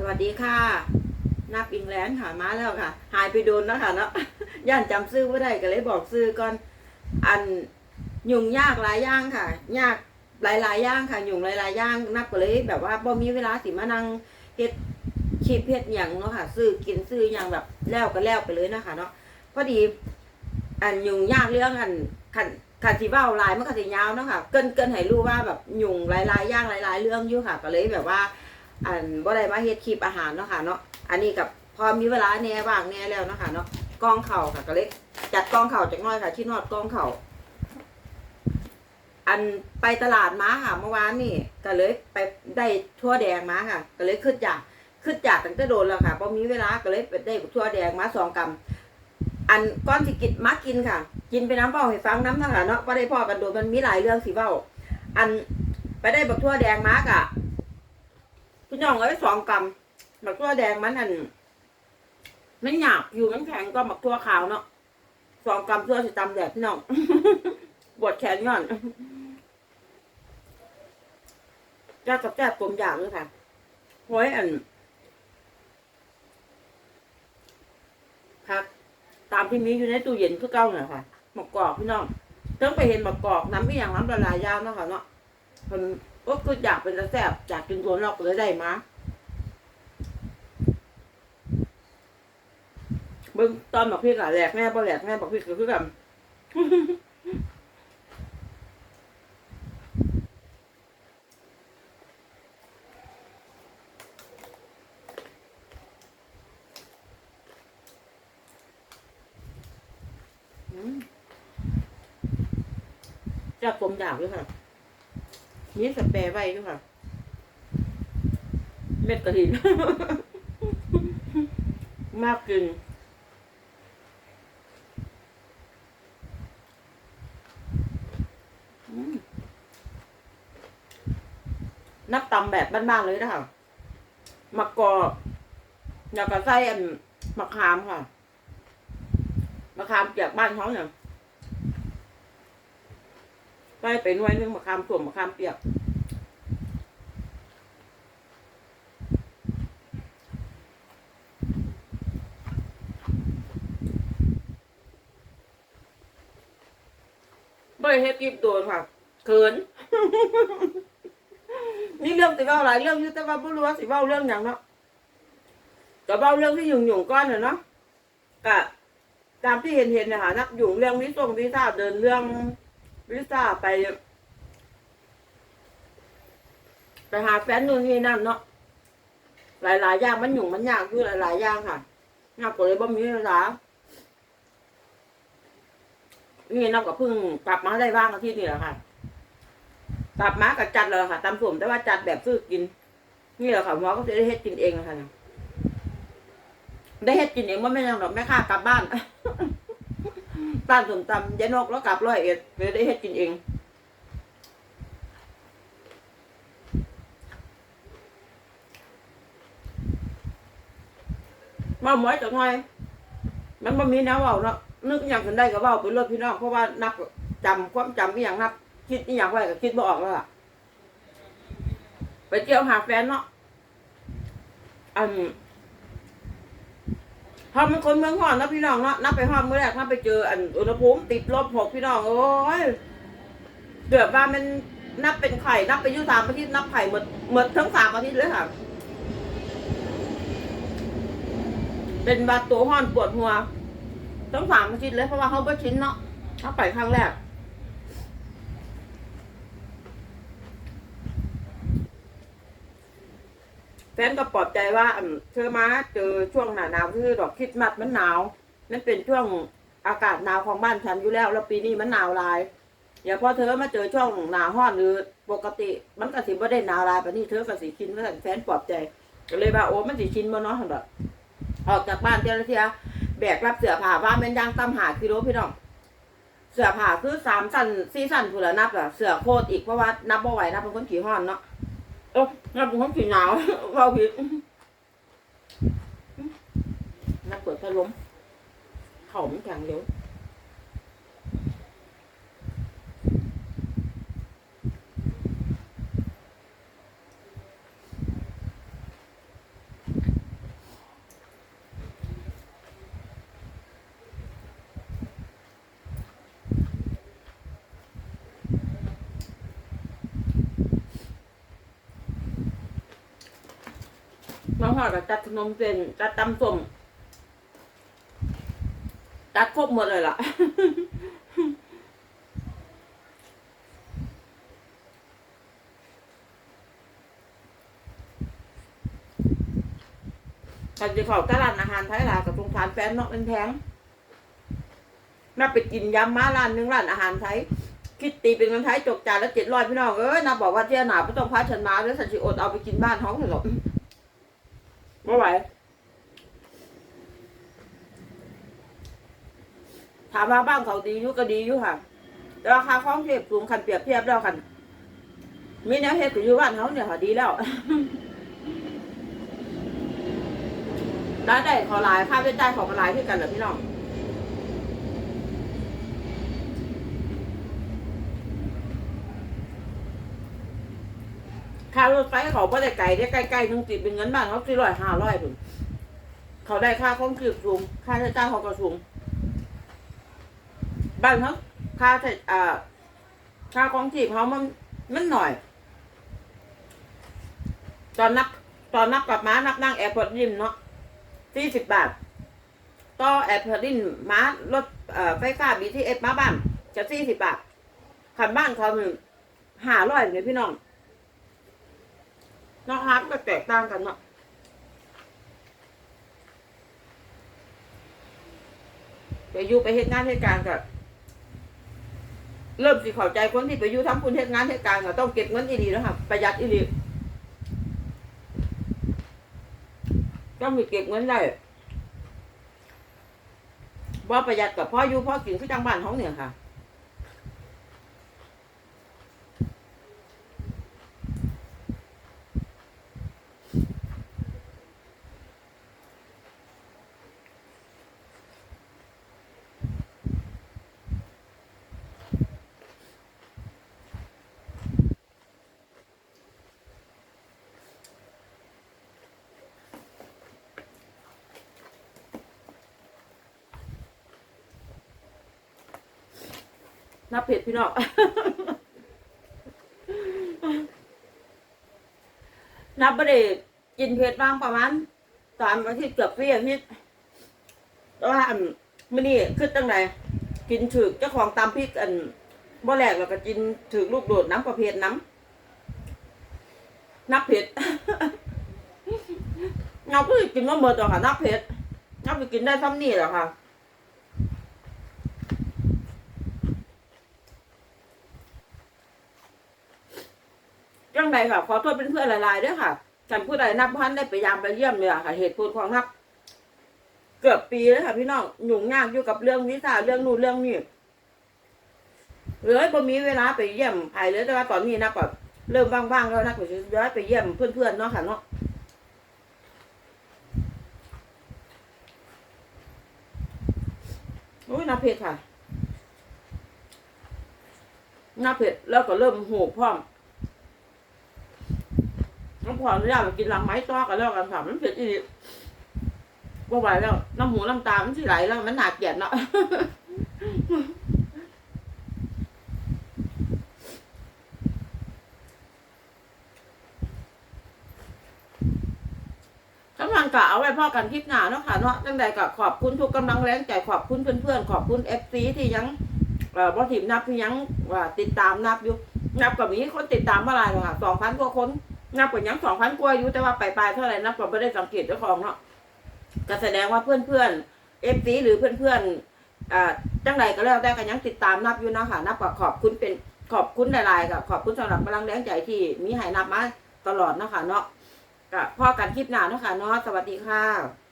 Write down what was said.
สวัสดีค่ะนับอิงแลนด์ค่ะมาแล้วค่ะ หายไปโดนแล้วค่ะเนาะย่านจำซื้อไม่ได้ก็เลยบอกซื้อก่อนอันยุ่งยากหลายอย่างค่ะ ยากหลายๆอย่างค่ะยุ่งหลายๆอย่างนับก็เลยแบบว่าบ่มีเวลาสิมานั่งเฮ็ดคลิปเฮ็ดหยังเนาะค่ะ ซื้อกินซื้อหยังแบบแล้วก็แล้วไปเลยนะคะเนาะพอดี อันยุ่งยากเรื่องอันขันขันสีเบ้าลายมันก็สิยาวเนาะค่ะ เกินเกินให้รู้ว่าแบบยุ่งหลายๆอย่างหลายๆเรื่องอยู่ค่ะ ก็เลยแบบว่า อันบ่ได้มาเฮ็ดคลิปอาหารเนาะค่ะเนาะอันนี้กับพอมีเวลาแน่ว่างแน่แล้วเนาะค่ะเนาะกองเข่าค่ะก็เลยจัดกองเข่าจักน้อยค่ะที่นอดกองเข่าอันไปตลาดมาค่ะเมื่อวานนี่ก็เลยไปได้ทั่วแดงมาค่ะ ก็เลยขึ้นจากขึ้นจากตั้งแต่โดนแล้วค่ะพอมีเวลาก็เลยไปได้ทั่วแดงมาสองกำอันก้อนสิกินมากินค่ะ กินไปน้ำเปล่าให้ฟังน้ำนะคะเนาะบ่ได้พ่อกันโดนมันมีหลายเรื่องสิเว้าอันไปได้บักทั่วแดงมากอะ พี่น้องเอ้ยสองกำหมักตัวแดงมันอันมันหยาบอยู่มันแข็งก็หมักตัวขาวเนาะสองกำเพื่อสิตำแดดพี่น้องบวดแขนก่อนจ้ากับแจ้ผมอยากเลยค่ะไว้อันครับตามที่มีอยู่ในตู้เย็นคือเก้าน่ะค่ะหมกกรอกพี่น้องต้องไปเห็นหมกกรอกน้ำไม่อย่างน้ำละลายยาวเนาะค่ะเนาะมัน ก็คืออยากเป็นตะแซ่บอยากกินตัวเราก็เลยได้มาเบิ่งตอนบอกพี่กะแหลกแม่บ่แหลกแม่บอกพี่ก็คือกันจับผมดาบด้วยค่ะ มีสเปรย์ไว้ด้วยค่ะ เม็ดกระถินมากกินอืมนับตำแบบบ้านๆเลยนะคะมะกอกแล้วก็ใส่อันมะขามค่ะมะขามเปียกบ้านเขาเนี่ยใส่ไปหน่วยนึงมะขามส่วนมะขามเปียกบริเฮ็ดกิบโดนค่ะเขินนี่เรื่องสิเว้าหลายเรื่องอยู่แต่ว่าบ่รู้ว่าสิเว้าเรื่องหยังเนาะก็เว้าเรื่องที่ยุ่งยุ่งก้อนน่ะเนาะก็ตามที่เห็นเห็นนะคะนักยุ่งเรื่องวิส่งวิซ่าเดินเรื่อง วิซ่าไป ไปหาแฟนนู่นนี่นั่นเนาะหลายๆอย่างมันหยุ่งมันยากอยู่หลายๆอย่างค่ะยากก็เลยบ่มีเวลานี่นองก็เพิ่งกลับมาได้บ้างอาทิตย์นี้แหละค่ะ กลับมากับจัดเลยค่ะตำส่มแต่ว่าจัดแบบซื้อกิน นี่แหละค่ะหมอก็จะได้เฮ็ดกินเองนะคะเนี่ยได้เฮ็ดกินเองว่าไม่ยังหรอกแม่ค้ากลับบ้าน บ้านสมตำยายนกแล้วกลับร้อยเอ็ดเลยได้เฮ็ดกินเองมาหมอยจังไงมันบ่มีแนวเว้าเนาะนึกอย่างกันได้ก็เว้าไปเลยพี่น้องเพราะว่านับจำความจำอีหยังนับ คิดอีหยังไว้ก็คิดบ่ออกแล้วล่ะไปเที่ยวหาแฟนเนาะอัน พอมันคนเมืองห่อนนะพี่น้องเนาะนับไปห่อนเมื่อแรกนับไปเจออันอุณหภูมิติดลบหกพี่น้องโอ้ยเดือดว่ามันนับเป็นไข่นับไปยุ่สามอาทิตย์นับไข่หมดหมดทั้งสามอาทิตย์เลยค่ะ เป็นบาดตัวห้อนปวดหัวทั้งสามอาทิตย์เลยเพราะว่าเขาบ่ชินเนาะเขาไปครั้งแรก ฟนก็ปลอบใจว่าอืมเธอมาเจอช่วงหนาหนาวคือดอกคริดมัดมันหนาวนั่นเป็นช่วงอากาศหนาวของบ้านฉันอยู่แล้ว แล้วปีนี้มันหนาวหลายอย่าพอเธอมาเจอช่วงหนาห้อนหรือปกติ มันก็สิบ่ได้หนาวหลายปานนี้เธอก็สิชินว่าแฟนปลอบใจก็เลยว่าโอ้มันสิชินบ่เนาะหั่นดอกออกจากบ้านเจ้าหน้าที่แบกรับเสื้อผ้าว่าแม่นยางตามหากิโลพี่น้องเสื้อผ้าคือสามสั้นสี่สั้นผู้ละนับอะเสื้อโคตรอีกเพราะว่านับบ่ไหวนับเป็นคนขี้ห้อนเนาะ เออนับเป็นคนขี้หนาวเราผิดนับเปิดพัดลมเข่ามันแข็งเร็ว น้องหอดกับจัดขนมเป็นจัดตำส้มจัดครบหมดเลยล่ะกันจะเขาตลาดอาหารไทยลากับสงสารแฟนเนาะเป็นแพงน่าไปกินยำม้าร้านหนึงร้านอาหารไทย คิดตีเป็นเงินไทยจกจานละเจ็ดร้อยพี่น้องเอ้ยนาบอกว่าเที่ยหนาไม่ต้องพาฉันมาแล้วฉันจะอดเอาไปกินบ้านท้องเถอะ ไม่ไหวถามว่าบ้านเขาดีอยู่ก็ดีอยู่ค่ะ แต่ราคาของเทียบสูงคันเปรียบเทียบแล้วคันมีแนวเฮ็ดก็อยู่บ้านเขาเนี่ยค่ะดีแล้วได้ได้ขอหลายค่าเว้นใจของหลายที่กันเหรอพี่น้อง ค่ารถไฟเขาไ่ได้ไกลได้ใกล้ๆนึงติดเป็นเงินบ้านเขาสี่ร้อยห้าร้อยถึงเขาได้ค่าของชีพสูง ค่าใช้จ่ายเขาก็สูง บ้านเขาค่าใช้อ่าค่าของชีพเขามันมันหน่อย ตอนนับตอนนับกลับมานับนั่งแอร์พอร์ตยิมเนาะสี่สิบบาท ต่อแอร์พอร์ตยิมมารถเอ่อไฟฟ้า BTS มาบ้านจะสี่สิบบาทขันบ้านเขาหนึ่งห้าร้อยเนี่ยพี่น้อง นอกฮาร์ดก็แตกต่างกันเนาะไปอยู่ไปเหตุงานเหตุการณ์ก็เริ่มสิเข้าใจคนที่ไปอยู่ทำคุณเหตุงานเหตุการณ์ก็ต้องเก็บเงินอีดีแล้วค่ะประหยัดอีดีต้องมีเก็บเงินได้บ่ประหยัดกับพ่ออยู่พ่อกินคือจังบ้านท้องเนี่ยค่ะ นับเผ็ดพี่น้องนับไม่ได้กินเผ็ดบ้างประมาณตามอาทิตย์เกือบเปี้ยนิดแต่ว่าอันมื่อนี้คือตั้งไหนกินถึกเจ้าของตามพริกอันบ่แหลกแล้วก็กินถึกลูกโดดน้ำประเภทน้ำนับเผ็ดเงาก็กินมาเมื่อต่อค่ะนับเผ็ดนับไปกินได้ซ้ำนี่แหละค่ะ งใดค่ะขอโทษเป็นเพื่อนหลายๆด้วยค่ะฉันผู้ใดนับพันได้ไปยามไปเยี่ยมเลยค่ะ เหตุผลของนับ เกือบปีแล้วค่ะ พี่น้องหยุ่งยากอยู่กับเรื่องวิซ่าเรื่องนู่นเรื่องนี้เลยบ่มีเวลาไปเยี่ยมใครเลยแต่ว่าตอนนี้นับก็เริ่มว่างๆแล้วนับก็จะย้อยไปเยี่ยมเพื่อนๆเนาะค่ะเนาะโอ้ยนับเผ็ดค่ะนับเผ็ดแล้วก็เริ่มหูพร้อม น้ำพออนุญาตมากินลังไม้ต้อกันแล้วกันค่ะมันเผ็ดอีกว่าไหวแล้ว น้ำหูน้ำตา มันสิไหลแล้ว มันหนาเกลียดเนาะกำลังกะเอาไว้พ่อกันคลิปหน้าเนาะค่ะเนาะตั้งแต่ก็ขอบคุณทุกกำลังแรงใจขอบคุณเพื่อนๆ ขอบคุณเอฟซีที่ยังเอ่อบ่ทีมนับที่ยังว่าติดตามนับอยู่นับกับมีคนติดตามเมื่อไหรหรอค่ะสองพันกว่าคน นับกว่ายังสองพันกว่าอยู่แต่ว่าไปลายๆเท่าไหร่นับก็ไม่ได้สังเกตเจ้าของเนาะก็แสดงว่าเพื่อนเพื่อนเอฟซีหรือเพื่อนเพื่อนอ่าจังไรก็แล้วแต่ก็ยังติดตามนับอยู่เนาะค่ะนับก็ขอบคุณเป็นขอบคุณหลายๆกับขอบคุณสำหรับกำลังแรงใจที่มีให้นับมาตลอดเนาะค่ะเนาะก็พอกันคลิปหน้าเนาะค่ะเนาะสวัสดีค่ะ